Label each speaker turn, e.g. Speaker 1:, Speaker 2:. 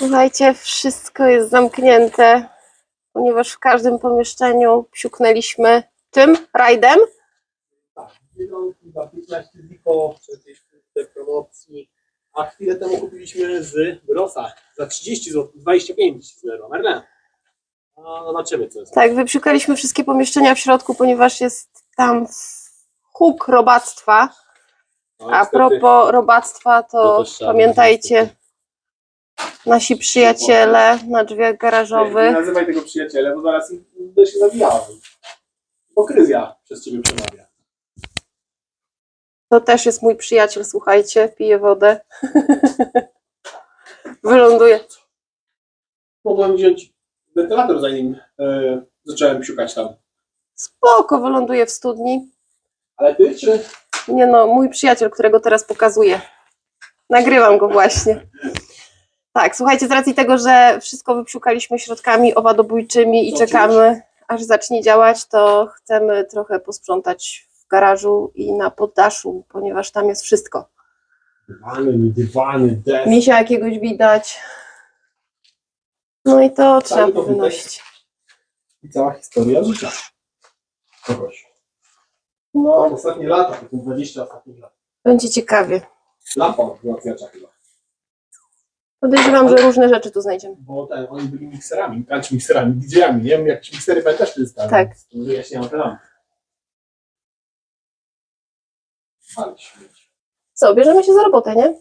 Speaker 1: Słuchajcie, wszystko jest zamknięte, ponieważ w każdym pomieszczeniu psiuknęliśmy czym? Rajdem?
Speaker 2: Tak, za 15 ziko, przecież te promocji. A chwilę temu kupiliśmy z Rosa za 30 zł, 25 z Leroy Merlin. No, zobaczymy co jest.
Speaker 1: Tak, wypsiukaliśmy wszystkie pomieszczenia w środku, ponieważ jest tam huk robactwa.
Speaker 2: No,
Speaker 1: A
Speaker 2: niestety,
Speaker 1: propos robactwa,
Speaker 2: To
Speaker 1: to
Speaker 2: też trzeba
Speaker 1: pamiętajcie. Nasi przyjaciele na drzwiach
Speaker 2: Nie
Speaker 1: garażowych.
Speaker 2: nazywaj tego przyjaciele, bo zaraz im- będę się zabijałem. Hipokryzja przez ciebie przemawia.
Speaker 1: To też jest mój przyjaciel, słuchajcie, pije wodę. Wyląduje.
Speaker 2: Mogłem wziąć wentylator zanim e, zacząłem siukać tam.
Speaker 1: Spoko, wyląduje w studni.
Speaker 2: Ale ty czy...
Speaker 1: Nie no, mój przyjaciel, którego teraz pokazuję. Nagrywam go właśnie. Tak, słuchajcie, z racji tego, że wszystko wypsiukaliśmy środkami owadobójczymi i czekamy, aż zacznie działać, to chcemy trochę posprzątać w garażu i na poddaszu, ponieważ tam jest wszystko.
Speaker 2: Dywany, nie dywany, desk.
Speaker 1: Misia jakiegoś widać. No i to trzeba
Speaker 2: to widać. I cała historia życia. Kogoś.
Speaker 1: No,
Speaker 2: Ostatnie lata, to są 20 ostatnich lat.
Speaker 1: będzie ciekawie.
Speaker 2: Lampa wzmacniacza chyba.
Speaker 1: Podejrzewam, że różne rzeczy tu znajdziemy.
Speaker 2: Bo ten, oni byli mikserami, znaczy mikserami, DJ-ami, nie wiem, jakieś miksery będę też stałem.
Speaker 1: Tak.
Speaker 2: Wyjaśniam te lampy. Ale śmieć.
Speaker 1: Co, bierzemy się za robotę, nie?